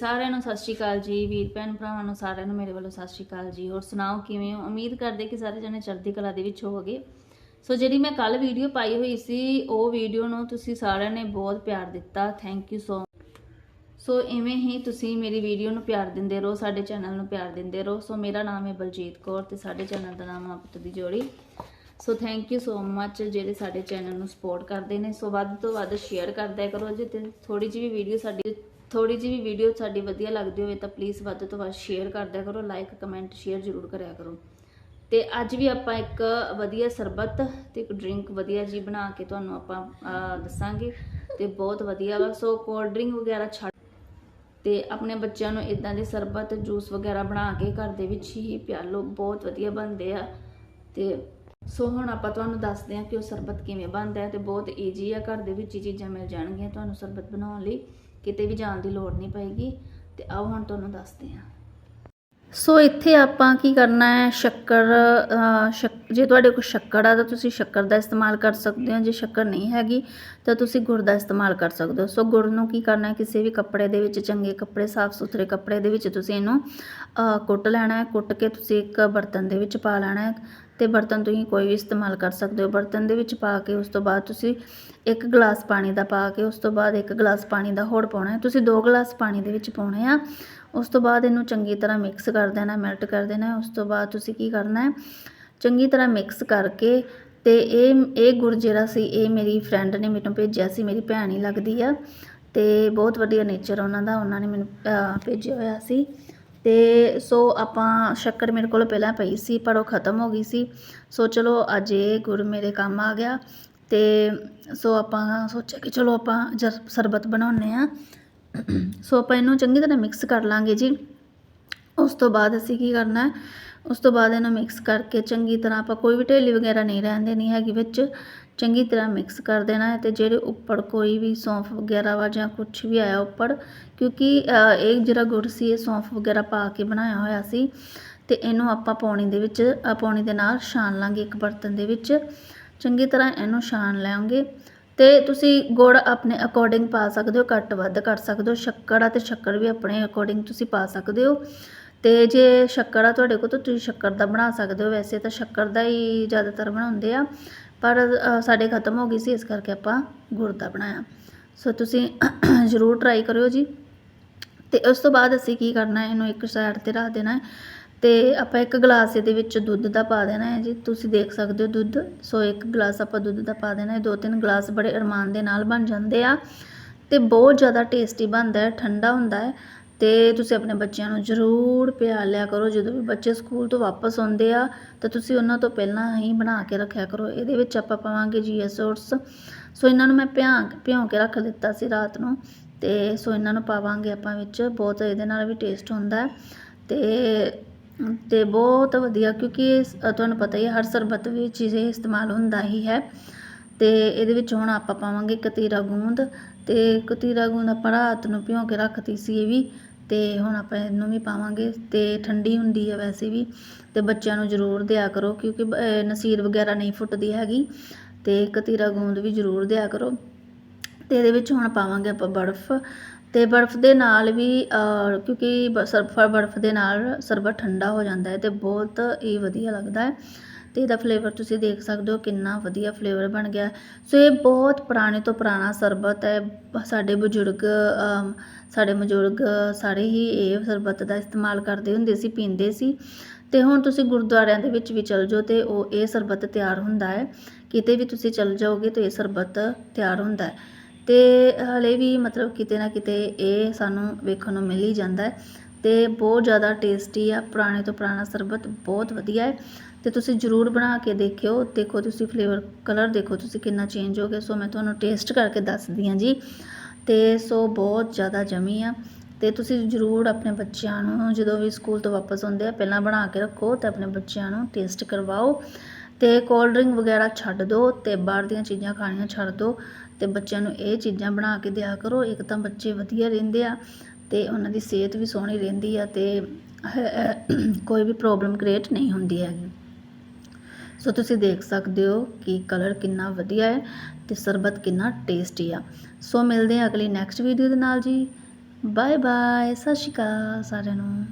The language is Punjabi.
ਸਾਰਿਆਂ ਨੂੰ ਸਤਿ ਸ਼੍ਰੀ ਅਕਾਲ ਜੀ, ਵੀਰ ਭੈਣ ਭਰਾਵਾਂ ਨੂੰ ਸਾਰਿਆਂ ਨੂੰ ਮੇਰੇ ਵੱਲੋਂ ਸਤਿ ਸ਼੍ਰੀ ਅਕਾਲ ਜੀ। ਹੋਰ ਸੁਣਾਓ ਕਿਵੇਂ ਹੋ? ਉਮੀਦ ਕਰਦੇ ਕਿ ਸਾਰੇ ਜਣੇ ਚੜ੍ਹਦੀ ਕਲਾ ਦੇ ਵਿੱਚ ਹੋਵੋਗੇ। ਸੋ ਜਿਹੜੀ ਮੈਂ ਕੱਲ ਵੀਡੀਓ ਪਾਈ ਹੋਈ ਸੀ, ਉਹ ਵੀਡੀਓ ਨੂੰ ਤੁਸੀਂ ਸਾਰਿਆਂ ਨੇ ਬਹੁਤ ਪਿਆਰ ਦਿੱਤਾ। ਥੈਂਕ ਯੂ ਸੋ ਸੋ ਇਵੇਂ ਹੀ ਤੁਸੀਂ ਮੇਰੀ ਵੀਡੀਓ ਨੂੰ ਪਿਆਰ ਦਿੰਦੇ ਰਹੋ, ਸਾਡੇ ਚੈਨਲ ਨੂੰ ਪਿਆਰ ਦਿੰਦੇ ਰਹੋ। ਸੋ ਮੇਰਾ ਨਾਮ ਹੈ ਬਲਜੀਤ ਕੌਰ ਤੇ ਸਾਡੇ ਚੈਨਲ ਦਾ ਨਾਮ ਆ ਪੁੱਤ ਦੀ ਜੋੜੀ। ਸੋ ਥੈਂਕ ਯੂ ਸੋ ਮੱਚ ਜਿਹੜੇ ਸਾਡੇ ਚੈਨਲ ਨੂੰ ਸਪੋਰਟ ਕਰਦੇ ਨੇ। ਸੋ ਵੱਧ ਤੋਂ ਵੱਧ ਸ਼ੇਅਰ ਕਰਦਿਆ ਕਰੋ। ਜੇ ਤੇ ਥੋੜੀ ਜਿਹੀ ਵੀ ਵੀਡੀਓ ਸਾਡੀ ਥੋੜੀ ਜਿਹੀ ਵੀ ਵੀਡੀਓ ਸਾਡੀ ਵਧੀਆ ਲੱਗਦੀ ਹੋਵੇ ਤਾਂ ਪਲੀਜ਼ ਵੱਧ ਤੋਂ ਵੱਧ ਸ਼ੇਅਰ ਕਰਦਿਆ ਕਰੋ ਲਾਈਕ ਕਮੈਂਟ ਸ਼ੇਅਰ ਜ਼ਰੂਰ ਕਰਿਆ ਕਰੋ। ਤੇ ਅੱਜ ਵੀ ਆਪਾਂ ਇੱਕ ਵਧੀਆ ਸਰਬਤ ਤੇ ਇੱਕ ਡਰਿੰਕ ਵਧੀਆ ਜੀ ਬਣਾ ਕੇ ਤੁਹਾਨੂੰ ਆਪਾਂ ਦੱਸਾਂਗੇ ਤੇ ਬਹੁਤ ਵਧੀਆ ਵਾ। ਸੋ ਕੋਲਡ ਡਰਿੰਕ ਵਗੈਰਾ ਛੱਡ ਤੇ ਆਪਣੇ ਬੱਚਿਆਂ ਨੂੰ ਇਦਾਂ ਦੇ ਸਰਬਤ ਜੂਸ ਵਗੈਰਾ ਬਣਾ ਕੇ ਘਰ ਦੇ ਵਿੱਚ ਹੀ ਪਿਆਲੋ, ਬਹੁਤ ਵਧੀਆ ਬਣਦੇ ਆ। ਤੇ ਸੋ ਹੁਣ ਆਪਾਂ ਤੁਹਾਨੂੰ ਦੱਸਦੇ ਹਾਂ ਕਿ ਉਹ ਸਰਬਤ ਕਿਵੇਂ ਬਣਦਾ ਹੈ ਤੇ ਬਹੁਤ ਈਜੀ ਆ। ਘਰ ਦੇ ਵਿੱਚ ਹੀ ਚੀਜ਼ਾਂ ਮਿਲ ਜਾਣਗੀਆਂ ਤੁਹਾਨੂੰ ਸਰਬਤ ਬਣਾਉਣ ਲਈ। ਕਿਤੇ ਵੀ ਜਾਣ ਦੀ ਲੋੜ ਨਹੀਂ ਪਏਗੀ। ਤੇ ਆਓ ਹੁਣ ਤੁਹਾਨੂੰ ਦੱਸਦੇ ਹਾਂ। ਸੋ ਇੱਥੇ ਆਪਾਂ ਕੀ ਕਰਨਾ ਹੈ? ਸ਼ੱਕਰ ਅਹ, ਜੇ ਤੁਹਾਡੇ ਕੋਲ ਸ਼ੱਕਰ ਆ ਤਾਂ ਤੁਸੀਂ ਸ਼ੱਕਰ ਦਾ ਇਸਤੇਮਾਲ ਕਰ ਸਕਦੇ ਹੋ। ਜੇ ਸ਼ੱਕਰ ਨਹੀਂ ਹੈਗੀ ਤਾਂ ਤੁਸੀਂ ਗੁੜ ਦਾ ਇਸਤੇਮਾਲ ਕਰ ਸਕਦੇ ਹੋ। ਸੋ ਗੁੜ ਨੂੰ ਕੀ ਕਰਨਾ ਕਿਸੇ ਵੀ ਕੱਪੜੇ ਦੇ ਵਿੱਚ ਚੰਗੇ ਕੱਪੜੇ ਸਾਫ਼ ਸੁਥਰੇ ਕੱਪੜੇ ਦੇ ਵਿੱਚ ਤੁਸੀਂ ਇਹਨੂੰ ਕੁੱਟ ਲੈਣਾ ਹੈ। ਕੁੱਟ ਕੇ ਤੁਸੀਂ ਇੱਕ ਬਰਤਨ ਦੇ ਵਿੱਚ ਪਾ ਲੈਣਾ ਹੈ। ਅਤੇ ਬਰਤਨ ਤੁਸੀਂ ਕੋਈ ਵੀ ਇਸਤੇਮਾਲ ਕਰ ਸਕਦੇ ਹੋ। ਬਰਤਨ ਦੇ ਵਿੱਚ ਪਾ ਕੇ ਉਸ ਤੋਂ ਬਾਅਦ ਤੁਸੀਂ ਇੱਕ ਗਲਾਸ ਪਾਣੀ ਦਾ ਪਾ ਕੇ ਉਸ ਤੋਂ ਬਾਅਦ ਇੱਕ ਗਲਾਸ ਪਾਣੀ ਦਾ ਹੋਰ ਪਾਉਣਾ ਤੁਸੀਂ ਦੋ ਗਲਾਸ ਪਾਣੀ ਦੇ ਵਿੱਚ ਪਾਉਣੇ ਆ। ਉਸ ਤੋਂ ਬਾਅਦ ਇਹਨੂੰ ਚੰਗੀ ਤਰ੍ਹਾਂ ਮਿਕਸ ਕਰ ਦੇਣਾ ਮੈਲਟ ਕਰ ਦੇਣਾ ਉਸ ਤੋਂ ਬਾਅਦ ਤੁਸੀਂ ਕੀ ਕਰਨਾ ਹੈ? ਚੰਗੀ ਤਰ੍ਹਾਂ ਮਿਕਸ ਕਰਕੇ ਅਤੇ ਇਹ ਇਹ ਗੁੜ ਜਿਹੜਾ ਸੀ, ਇਹ ਮੇਰੀ ਫਰੈਂਡ ਨੇ ਮੈਨੂੰ ਭੇਜਿਆ ਸੀ, ਮੇਰੀ ਭੈਣ ਹੀ ਲੱਗਦੀ ਆ। ਅਤੇ ਬਹੁਤ ਵਧੀਆ ਨੇਚਰ ਉਹਨਾਂ ਦਾ, ਉਹਨਾਂ ਨੇ ਮੈਨੂੰ ਭੇਜਿਆ ਹੋਇਆ ਸੀ। ਅਤੇ ਸੋ ਆਪਾਂ ਸ਼ੱਕਰ ਮੇਰੇ ਕੋਲ ਪਹਿਲਾਂ ਪਈ ਸੀ, ਪਰ ਉਹ ਖਤਮ ਹੋ ਗਈ ਸੀ। ਸੋ ਚਲੋ, ਅੱਜ ਇਹ ਗੁੜ ਮੇਰੇ ਕੰਮ ਆ ਗਿਆ ਅਤੇ ਸੋ ਆਪਾਂ ਸੋਚਿਆ ਕਿ ਚਲੋ ਆਪਾਂ ਜਰ- ਸਰਬਤ ਬਣਾਉਂਦੇ ਹਾਂ। ਸੋ ਆਪਾਂ ਇਹਨੂੰ ਚੰਗੀ ਤਰ੍ਹਾਂ ਮਿਕਸ ਕਰ ਲਾਂਗੇ ਜੀ। ਉਸ ਤੋਂ ਬਾਅਦ ਅਸੀਂ ਕੀ ਕਰਨਾ ਉਸ ਤੋਂ ਬਾਅਦ ਇਹਨੂੰ ਮਿਕਸ ਕਰਕੇ ਚੰਗੀ ਤਰ੍ਹਾਂ ਆਪਾਂ ਕੋਈ ਵੀ ਢੇਲੀ ਵਗੈਰਾ ਨਹੀਂ ਰਹਿਣ ਦੇਣੀ ਹੈਗੀ ਵਿੱਚ। ਚੰਗੀ ਤਰ੍ਹਾਂ ਮਿਕਸ ਕਰ ਦੇਣਾ ਹੈ ਅਤੇ ਜਿਹੜੇ ਉੱਪਰ ਕੋਈ ਵੀ ਸੌਂਫ ਵਗੈਰਾ ਵਾ ਜਾਂ ਕੁਝ ਵੀ ਆਇਆ ਉੱਪਰ ਕਿਉਂਕਿ ਇਹ ਜਿਹੜਾ ਗੁੜ ਸੀ ਇਹ ਸੌਂਫ ਵਗੈਰਾ ਪਾ ਕੇ ਬਣਾਇਆ ਹੋਇਆ ਸੀ ਅਤੇ ਇਹਨੂੰ ਆਪਾਂ ਪੌਣੀ ਦੇ ਵਿੱਚ ਅ, ਪੌਣੀ ਦੇ ਨਾਲ ਛਾਣ ਲਾਂਗੇ ਇੱਕ ਬਰਤਨ ਦੇ ਵਿੱਚ। ਚੰਗੀ ਤਰ੍ਹਾਂ ਇਹਨੂੰ ਛਾਣ ਲਾਂਗੇ ਤੇ ਤੁਸੀਂ ਗੁੜ ਆਪਣੇ ਅਕੋਰਡਿੰਗ ਪਾ ਸਕਦੇ ਹੋ ਘੱਟ ਵੱਧ ਕਰ ਸਕਦੇ ਹੋ। ਸ਼ੱਕਰ ਆ ਤੇ ਸ਼ੱਕਰ ਵੀ ਆਪਣੇ ਅਕੋਰਡਿੰਗ ਤੁਸੀਂ ਪਾ ਸਕਦੇ ਹੋ। ਤੇ ਜੇ ਸ਼ੱਕਰ ਆ ਤੁਹਾਡੇ ਕੋਲ ਤਾਂ ਤੁਸੀਂ ਸ਼ੱਕਰ ਦਾ ਬਣਾ ਸਕਦੇ ਹੋ। ਵੈਸੇ ਤਾਂ ਸ਼ੱਕਰ ਦਾ ਹੀ ਜ਼ਿਆਦਾਤਰ ਬਣਾਉਂਦੇ ਆ। ਪਰ ਸਾਡੇ ਖਤਮ ਹੋ ਗਈ ਸੀ, ਇਸ ਕਰਕੇ ਆਪਾਂ ਗੁੜ ਦਾ ਬਣਾਇਆ। ਸੋ ਤੁਸੀਂ ਜ਼ਰੂਰ ਟਰਾਈ ਕਰਿਓ ਜੀ। ਤੇ ਉਸ ਤੋਂ ਬਾਅਦ ਅਸੀਂ ਕੀ ਕਰਨਾ ਹੈ ਇਹਨੂੰ ਇੱਕ ਸਾਈਡ ਤੇ ਰੱਖ ਦੇਣਾ ਹੈ ਤੇ ਆਪਾਂ ਇੱਕ ਗਲਾਸ ਇਹਦੇ ਵਿੱਚ ਦੁੱਧ ਦਾ ਪਾ ਦੇਣਾ ਹੈ ਜੀ। ਤੁਸੀਂ ਦੇਖ ਸਕਦੇ ਹੋ ਦੁੱਧ। ਸੋ ਇੱਕ ਗਲਾਸ ਆਪਾਂ ਦੁੱਧ ਦਾ ਪਾ ਦੇਣਾ ਹੈ। ਦੋ ਤਿੰਨ ਗਲਾਸ ਬੜੇ ਅਰਮਾਨ ਦੇ ਨਾਲ ਬਣ ਜਾਂਦੇ ਆ ਤੇ ਬਹੁਤ ਜ਼ਿਆਦਾ ਟੇਸਟੀ ਬਣਦਾ ਹੈ, ਠੰਡਾ ਹੁੰਦਾ ਹੈ। ਅਤੇ ਤੁਸੀਂ ਆਪਣੇ ਬੱਚਿਆਂ ਨੂੰ ਜ਼ਰੂਰ ਪਿਆ ਲਿਆ ਕਰੋ। ਜਦੋਂ ਵੀ ਬੱਚੇ ਸਕੂਲ ਤੋਂ ਵਾਪਸ ਆਉਂਦੇ ਆ, ਤਾਂ ਤੁਸੀਂ ਉਹਨਾਂ ਤੋਂ ਪਹਿਲਾਂ ਹੀ ਬਣਾ ਕੇ ਰੱਖਿਆ ਕਰੋ। ਇਹਦੇ ਵਿੱਚ ਆਪਾਂ ਪਾਵਾਂਗੇ ਜੀਐਸ ਓਟਸ ਸੋ ਇਹਨਾਂ ਨੂੰ ਮੈਂ ਭਿਆਂ, ਭਿਉਂ ਕੇ ਰੱਖ ਦਿੱਤਾ ਸੀ ਰਾਤ ਨੂੰ ਅਤੇ ਸੋ ਇਹਨਾਂ ਨੂੰ ਪਾਵਾਂਗੇ ਆਪਾਂ ਵਿੱਚ। ਬਹੁਤ ਇਹਦੇ ਨਾਲ ਵੀ ਟੇਸਟ ਹੁੰਦਾ ਅਤੇ ਤੇ ਬਹੁਤ ਵਧੀਆ ਕਿਉਂਕਿ ਤੁਹਾਨੂੰ ਪਤਾ ਹੀ ਹੈ, ਹਰ ਸਰਬਤ ਵਿੱਚ ਚੀਜ਼ ਇਸਤੇਮਾਲ ਹੁੰਦਾ ਹੀ ਹੈ। ਅਤੇ ਇਹਦੇ ਵਿੱਚ ਹੁਣ ਆਪਾਂ ਪਾਵਾਂਗੇ ਕਤੀਰਾ ਗੂੰਦ ਅਤੇ ਕਤੀਰਾ ਗੂੰਦ ਆਪਾਂ ਰਾਤ ਨੂੰ ਭਿਉਂ ਕੇ ਰੱਖਤੀ ਸੀ ਇਹ ਵੀ। ਅਤੇ ਹੁਣ ਆਪਾਂ ਇਹਨੂੰ ਵੀ ਪਾਵਾਂਗੇ ਅਤੇ ਠੰਡੀ ਹੁੰਦੀ ਹੈ ਵੈਸੇ ਵੀ ਅਤੇ ਬੱਚਿਆਂ ਨੂੰ ਜ਼ਰੂਰ ਦਿਆ ਕਰੋ ਕਿਉਂਕਿ ਨਸੀਰ ਵਗੈਰਾ ਨਹੀਂ ਫੁੱਟਦੀ ਹੈਗੀ ਅਤੇ ਕਤੀਰਾ ਗੂੰਦ ਵੀ ਜ਼ਰੂਰ ਦਿਆ ਕਰੋ। ਅਤੇ ਇਹਦੇ ਵਿੱਚ ਹੁਣ ਪਾਵਾਂਗੇ ਆਪਾਂ ਬਰਫ਼ ਅਤੇ ਬਰਫ਼ ਦੇ ਨਾਲ ਵੀ ਕਿਉਂਕਿ ਬ- ਸਰਫ ਬਰਫ਼ ਦੇ ਨਾਲ ਸਰਬਤ ਠੰਡਾ ਹੋ ਜਾਂਦਾ ਹੈ ਅਤੇ ਬਹੁਤ ਹੀ ਵਧੀਆ ਲੱਗਦਾ ਹੈ। ਤੇ ਇਹਦਾ ਫਲੇਵਰ ਤੁਸੀਂ ਦੇਖ ਸਕਦੇ ਹੋ ਕਿੰਨਾ ਵਧੀਆ ਫਲੇਵਰ ਬਣ ਗਿਆ। ਸੋ ਇਹ ਬਹੁਤ ਪੁਰਾਣੇ ਤੋਂ ਪੁਰਾਣਾ ਸਰਬਤ ਹੈ। ਸਾਡੇ ਬਜ਼ੁਰਗ ਸਾਡੇ ਬਜ਼ੁਰਗ ਸਾਰੇ ਹੀ ਇਹ ਸਰਬਤ ਦਾ ਇਸਤੇਮਾਲ ਕਰਦੇ ਹੁੰਦੇ ਸੀ, ਪੀਂਦੇ ਸੀ। ਤੇ ਹੁਣ ਤੁਸੀਂ ਗੁਰਦੁਆਰਿਆਂ ਦੇ ਵਿੱਚ ਵੀ ਚਲ ਜਾਓ ਤੇ ਉਹ, ਇਹ ਸਰਬਤ ਤਿਆਰ ਹੁੰਦਾ ਹੈ। ਕਿਤੇ ਵੀ ਤੁਸੀਂ ਚਲ ਜਾਓਗੇ ਤਾਂ ਇਹ ਸਰਬਤ ਤਿਆਰ ਹੁੰਦਾ ਹੈ। ਤੇ ਹਲੇ ਵੀ ਮਤਲਬ ਕਿਤੇ ਨਾ ਕਿਤੇ ਇਹ ਸਾਨੂੰ ਵੇਖਣ ਨੂੰ ਮਿਲ ਹੀ ਜਾਂਦਾ ਹੈ। ਤੇ ਬਹੁਤ ਜ਼ਿਆਦਾ ਟੇਸਟੀ ਆ, ਪੁਰਾਣੇ ਤੋਂ ਪੁਰਾਣਾ ਸਰਬਤ ਬਹੁਤ ਵਧੀਆ ਹੈ। ਤੇ ਤੁਸੀਂ ਜ਼ਰੂਰ ਬਣਾ ਕੇ ਦੇਖਿਓ। ਦੇਖੋ ਤੁਸੀਂ ਫਲੇਵਰ ਕਲਰ ਦੇਖੋ ਤੁਸੀਂ ਕਿੰਨਾ ਚੇਂਜ ਹੋ ਗਿਆ। ਸੋ ਮੈਂ ਤੁਹਾਨੂੰ ਟੇਸਟ ਕਰਕੇ ਦੱਸਦੀ ਹਾਂ ਜੀ। ਤੇ ਸੋ ਬਹੁਤ ਜ਼ਿਆਦਾ ਜਮੀ ਆ। ਤੇ ਤੁਸੀਂ ਜ਼ਰੂਰ ਆਪਣੇ ਬੱਚਿਆਂ ਨੂੰ ਜਦੋਂ ਵੀ ਸਕੂਲ ਤੋਂ ਵਾਪਸ ਆਉਂਦੇ ਆ, ਪਹਿਲਾਂ ਬਣਾ ਕੇ ਰੱਖੋ ਤੇ ਆਪਣੇ ਬੱਚਿਆਂ ਨੂੰ ਟੇਸਟ ਕਰਵਾਓ। ਤੇ ਕੋਲਡ ਡਰਿੰਕ ਵਗੈਰਾ ਛੱਡ ਦਿਓ ਤੇ ਬਾਹਰ ਦੀਆਂ ਚੀਜ਼ਾਂ ਖਾਣੀਆਂ ਛੱਡ ਦਿਓ ਤੇ ਬੱਚਿਆਂ ਨੂੰ ਇਹ ਚੀਜ਼ਾਂ ਬਣਾ ਕੇ ਦਿਆ ਕਰੋ। ਇੱਕ ਤਾਂ ਬੱਚੇ ਵਧੀਆ ਰਹਿੰਦੇ ਆ ਤੇ ਉਹਨਾਂ ਦੀ ਸਿਹਤ ਵੀ ਸੋਹਣੀ ਰਹਿੰਦੀ ਆ ਤੇ ਕੋਈ ਵੀ ਪ੍ਰੋਬਲਮ ਕ੍ਰੀਏਟ ਨਹੀਂ ਹੁੰਦੀ ਹੈਗੀ। ਸੋ ਤੁਸੀਂ ਦੇਖ ਸਕਦੇ ਹੋ ਕਿ ਕਲਰ ਕਿੰਨਾ ਵਧੀਆ ਹੈ ਤੇ ਸਰਬਤ ਕਿੰਨਾ ਟੇਸਟੀ ਆ। ਸੋ ਮਿਲਦੇ ਹਾਂ ਅਗਲੀ ਨੈਕਸਟ ਵੀਡੀਓ ਦੇ ਨਾਲ ਜੀ। ਬਾਏ ਬਾਏ ਸਤਿ ਸ਼੍ਰੀ ਅਕਾਲ ਸਾਰਿਆਂ ਨੂੰ।